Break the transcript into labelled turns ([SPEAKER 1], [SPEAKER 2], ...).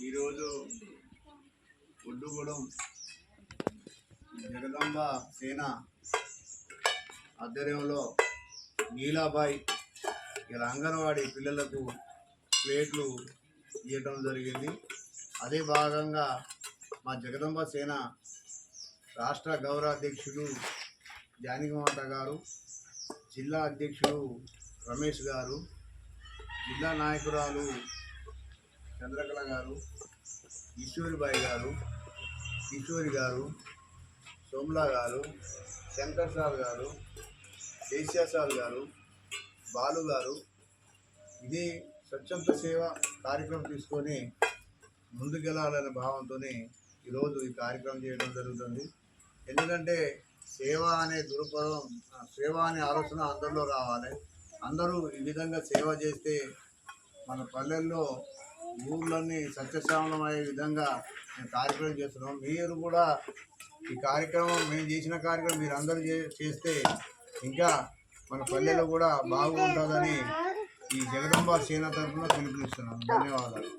[SPEAKER 1] ఈరోజు ఒడ్డుగూడెం జగదంబ సేన ఆధ్వర్యంలో నీలాబాయ్ ఇలా అంగన్వాడీ పిల్లలకు ప్లేట్లు ఇవ్వటం జరిగింది. అదే భాగంగా మా జగదంబ సేన రాష్ట్ర గౌరవ అధ్యక్షుడు జానకిమాత గారు జిల్లా అధ్యక్షుడు రమేష్ గారు జిల్లా నాయకురాలు చంద్రకళ గారు కిషోరిబాయి గారు కిషోరి గారు సోమ్లా గారు శంకర్ సార్ గారు కేసీఆర్ సార్ గారు బాలు గారు ఇది స్వచ్ఛంద సేవ కార్యక్రమం తీసుకొని ముందుకెళ్ళాలనే భావంతోనే ఈరోజు ఈ కార్యక్రమం చేయడం జరుగుతుంది. ఎందుకంటే సేవ అనే దృక్పథం సేవ అనే ఆలోచన అందరిలో రావాలి. అందరూ ఈ విధంగా సేవ చేస్తే మన పల్లెల్లో ఊర్లన్నీ సత్యశ్యామలం అయ్యే విధంగా మేము కార్యక్రమం చేస్తున్నాం. మీరు కూడా ఈ కార్యక్రమం మేము చేసిన కార్యక్రమం మీరు అందరూ చే- చేస్తే ఇంకా మన పల్లెలో కూడా బాగుంటుందని ఈ జగదంబ సేన తరఫున పిలుపునిస్తున్నాను ధన్యవాదాలు.